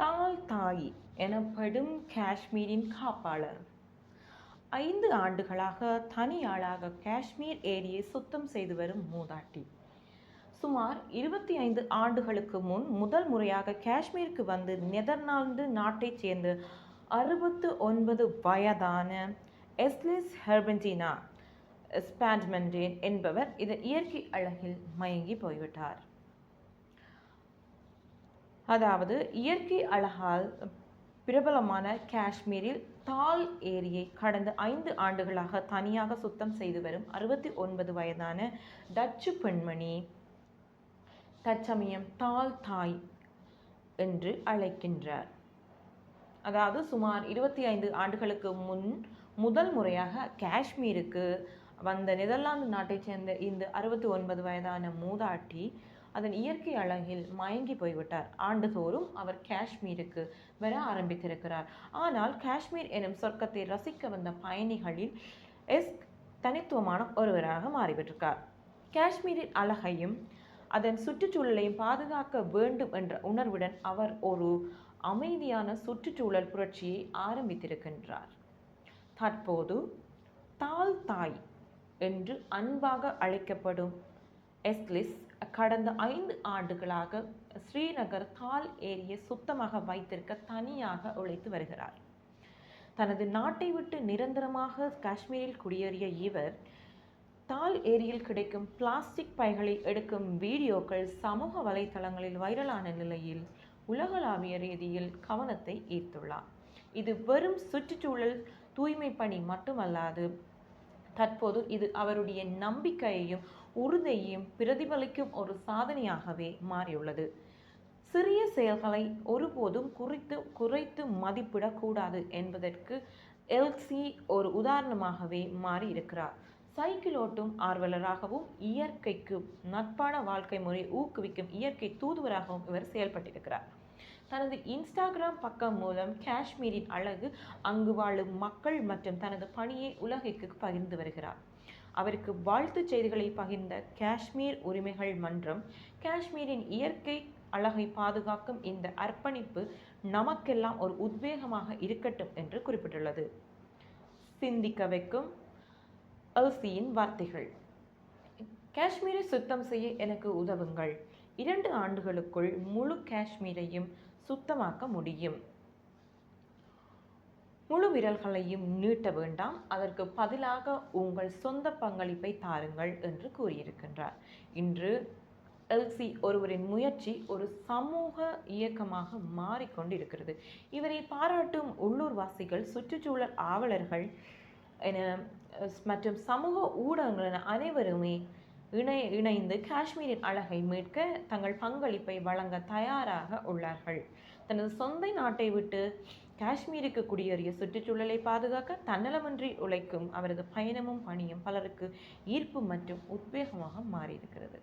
தால் தாய் எனப்படும் காஷ்மீரின் காப்பாளர். ஐந்து ஆண்டுகளாக தனியாளாக காஷ்மீர் ஏரியை சுத்தம் செய்து வரும் மூதாட்டி. சுமார் இருபத்தி ஐந்து ஆண்டுகளுக்கு முன் முதல் முறையாக காஷ்மீருக்கு வந்து நெதர்லாந்து நாட்டைச் சேர்ந்த அறுபத்து ஒன்பது வயதான எஸ்லிஸ் ஹெர்பென்டினா ஸ்பாண்ட்மெண்டேன் என்பவர் இதன் இயற்கை அழகில் மயங்கி போய்விட்டார். அதாவது இயற்கை அழகால் பிரபலமான காஷ்மீரில் தால் ஏரியை கடந்த ஐந்து ஆண்டுகளாக தனியாக சுத்தம் செய்து வரும் அறுபத்தி ஒன்பது வயதான டச்சு பெண்மணி தற்சமயம் தால் தாய் என்று அழைக்கின்றார். அதாவது சுமார் இருபத்தி ஐந்து ஆண்டுகளுக்கு முன் முதல் முறையாக காஷ்மீருக்கு வந்த நெதர்லாந்து நாட்டைச் சேர்ந்த இந்த அறுபத்தி ஒன்பது வயதான மூதாட்டி அதன் இயற்கை அழகில் மயங்கி போய்விட்டார். ஆண்டுதோறும் அவர் காஷ்மீருக்கு வர ஆரம்பித்திருக்கிறார். ஆனால் காஷ்மீர் எனும் சொர்க்கத்தை ரசிக்க வந்த பயணிகளில் எஸ் தனித்துவமான ஒருவராக மாறிவிட்டிருக்கார். காஷ்மீரின் அழகையும் அதன் சுற்றுச்சூழலையும் பாதுகாக்க வேண்டும் என்ற உணர்வுடன் அவர் ஒரு அமைதியான சுற்றுச்சூழல் புரட்சியை ஆரம்பித்திருக்கின்றார். தற்போது தால் தாய் என்று அன்பாக அழைக்கப்படும் எஸ்லிஸ் கடந்த ஐந்து ஆண்டுகளாக ஸ்ரீநகர் தால் ஏரியை சுத்தமாக வைத்திருக்க தனியாக உழைத்து வருகிறார். தனது நாட்டை விட்டு நிரந்தரமாக காஷ்மீரில் குடியேறிய இவர் தால் ஏரியில் கிடைக்கும் பிளாஸ்டிக் பைகளை எடுக்கும் வீடியோக்கள் சமூக வலைத்தளங்களில் வைரலான நிலையில் உலகளாவிய ரீதியில் கவனத்தை ஈர்த்துள்ளார். இது வெறும் சுற்றுச்சூழல் தூய்மை பணி மட்டுமல்லாது தற்போது இது அவருடைய நம்பிக்கையையும் உறுதியையும் பிரதிபலிக்கும் ஒரு சாதனையாகவே மாறியுள்ளது. சிறிய செயல்களை ஒருபோதும் குறித்து குறைத்து மதிப்பிடக்கூடாது என்பதற்கு எல்சி ஒரு உதாரணமாகவே மாறி இருக்கிறார் சைக்கிள் ஓட்டும் ஆர்வலராகவும் இயற்கைக்கு நட்பான வாழ்க்கை முறை ஊக்குவிக்கும் இயற்கை தூதுவராகவும் இவர் செயல்பட்டிருக்கிறார். தனது இன்ஸ்டாகிராம் பக்கம் மூலம் காஷ்மீரின் அழகு அங்கு வாழும் மக்கள் மற்றும் தனது பணியை உலகிற்கு பகிர்ந்து வருகிறார். அவருக்கு வாழ்த்துச் செய்திகளை பகிர்ந்த காஷ்மீர் உரிமைகள் மன்றம் காஷ்மீரின் இயற்கை அழகை பாதுகாக்கும் இந்த அர்ப்பணிப்பு நமக்கெல்லாம் ஒரு உத்வேகமாக இருக்கட்டும் என்று குறிப்பிட்டுள்ளது. சிந்திக்க வைக்கும் அல்சியின் வார்த்தைகள். காஷ்மீரை சுத்தம் செய்ய எனக்கு உதவுங்கள். இரண்டு ஆண்டுகளுக்குள் முழு காஷ்மீரையும் சுத்தமாக்க முடியும். முழு விரல்களையும் நீட்ட வேண்டாம். அதற்கு பதிலாக உங்கள் சொந்த பங்களிப்பை தாருங்கள் என்று கூறியிருக்கின்றார். இன்று எல்சி ஒருவரின் முயற்சி ஒரு சமூக இயக்கமாக மாறிக்கொண்டிருக்கிறது. இவரை பாராட்டும் உள்ளூர்வாசிகள் சுற்றுச்சூழல் ஆவலர்கள் என மற்றும் சமூக ஊடகங்கள் என அனைவருமே இணை இணைந்து காஷ்மீரின் அழகை மீட்க தங்கள் பங்களிப்பை வழங்க தயாராக உள்ளார்கள். தனது சொந்த நாட்டை விட்டு காஷ்மீருக்கு குடியேறிய சுற்றுச்சூழலை பாதுகாக்க தன்னலமின்றி உழைக்கும் அவரது பயணமும் பணியும் பலருக்கு ஈர்ப்பு மற்றும் உத்வேகமாக மாறியிருக்கிறது.